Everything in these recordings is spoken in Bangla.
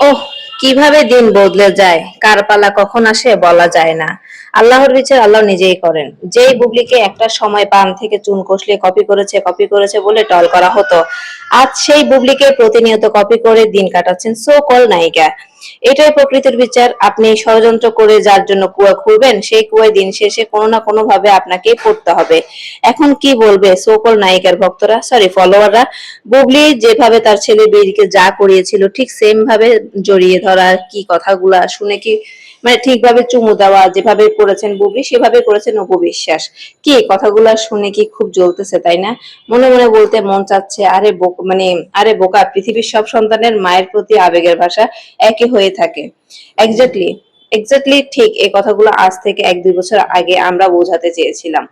ওহ, কীভাবে দিন বদলে যায়? কার পালা কখন আসে বলা যায় না। আল্লাহর বিচার আল্লাহ নিজেই করেন। যেই বুবলিকে একটা সময় পান থেকে চুন কষলে কপি করেছে কপি করেছে বলে টল করা হতো, আজ সেই বুবলিকে প্রতিনিয়ত কপি করে দিন কাটাচ্ছেন। সো কল নায়িকা। এটাই প্রকৃতির বিচার। আপনি ষড়যন্ত্র করে যার জন্য কুয়া খুঁড়বেন, সেই কুয়ায় দিন শেষে কোনো না কোনো ভাবে আপনাকে পড়তে হবে। এখন কি বলবে সোকল নায়িকার ভক্তরা? সরি ফলোয়াররা বুবলি যেভাবে তার ছেলে বীরকে যা করিয়েছিল, ঠিক সেম ভাবে জড়িয়ে ধরা, কি কথাগুলা শুনে কি মানে ঠিকভাবে চুমু দেওয়া, যেভাবে করেছেন বুবলি সেভাবে করেছেন অপু কি, কথাগুলা শুনে কি খুব জ্বলতেছে, তাই না? মনে মনে বলতে মন চাচ্ছে, আরে বোক- মানে আরে বোকা, পৃথিবীর সব সন্তানের মায়ের প্রতি আবেগের ভাষা একই হয়ে থাকে। এক্স্যাক্টলি এক্স্যাক্টলি ঠিক এই কথাগুলো আজ থেকে এক দুই বছর আগে আমরা বোঝাতে চেয়েছিলাম।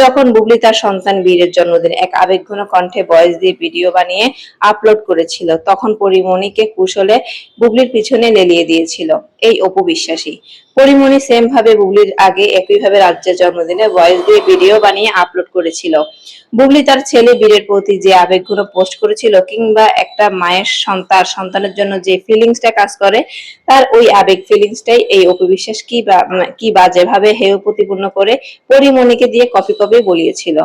যখন বুবলি তার সন্তান বীরের জন্মদিন এক আবেগঘন কণ্ঠে বয়স দিয়ে ভিডিও বানিয়ে আপলোড করেছিল, তখন পরিমণিকে কুশলে বুবলির পিছনে লেলিয়ে দিয়েছিল। এই অপু বিশ্বাসী পরিমণি সেম ভাবে বুবলির আগে একইভাবে রাজ্যের জন্মদিনে ভয়েস দিয়ে ভিডিও বানিয়ে আপলোড করেছিল। বুবলি তার ছেলে বীরের প্রতি যে আবেগগুলো পোস্ট করেছিল কিংবা একটা মায়ের সন্তান সন্তানের জন্য যে ফিলিংসটা কাজ করে, তার ওই আবেগ ফিলিংসটাই এই অপবিশ্বাস কি বা কি বাজে ভাবে হেয় প্রতিপূর্ণ করে পরিমণিকে দিয়ে কপি কপি বলিয়েছিল।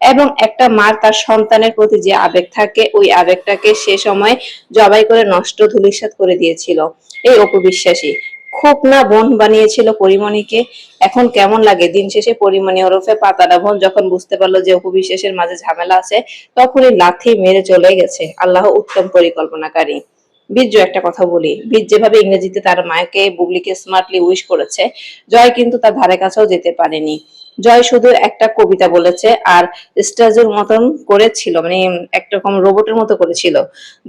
এবং একটা মার তার সন্তানের প্রতি যে আবেগ থাকে, ওই আবেগটাকে সে সময় জবাই করে নষ্ট, ধূলিসাৎ করে দিয়েছিল। এই অপবিশ্বাসী খুব না বোন বানিয়েছিল পরিমণিকে। এখন কেমন লাগে? দিন শেষে পরিমণি ওরফে পাতারা বোন যখন বুঝতে পারল যে অপবিশ্বাসের মাঝে ঝামেলা আছে, তখনই লাথি মেরে চলে গেছে। আল্লাহ উত্তম পরিকল্পনাকারী। বীর্য একটা কথা বলি, বীর যেভাবে ইংরেজিতে তার মাকে বুবলিকে স্মার্টলি উইশ করেছে, জয় কিন্তু তার ধারে কাছেও যেতে পারেনি। জয় শুধু একটা কবিতা বলেছে, আর স্ট্যাচুর মতন করেছিল মানে একরকম রোবটের মতো করেছিল।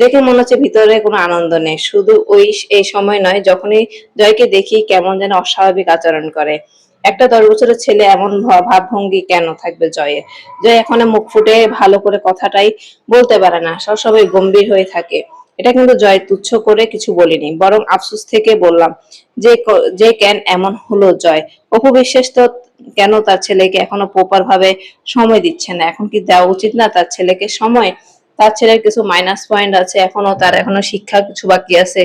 দেখে মনে হচ্ছে ভিতরে কোনো আনন্দ নেই। শুধু ওই এই সময় নয়, যখনই জয়কে দেখি কেমন যেন অস্বাভাবিক আচরণ করে। একটা দশ বছরের ছেলে এমন ভাবভঙ্গি কেন থাকবে জয়ে? জয় এখনও মুখ ফুটে ভালো করে কথাটাই বলতে পারে না, সবসময় গম্ভীর হয়ে থাকে। এটা কিন্তু জয় তুচ্ছ করে কিছু বলিনি, বরং আফসোস থেকে বললাম যে যে কেন এমন হলো জয়? অপু বিশ্বাস তো কেন তার ছেলেকে এখনও প্রপার ভাবে সময় দিচ্ছে না? এখন কি দেওয়া উচিত না তার ছেলেকে সময়? তার ছেলের কিছু মাইনাস পয়েন্ট আছে, এখনও তার এখনও শিক্ষা কিছু বাকি আছে।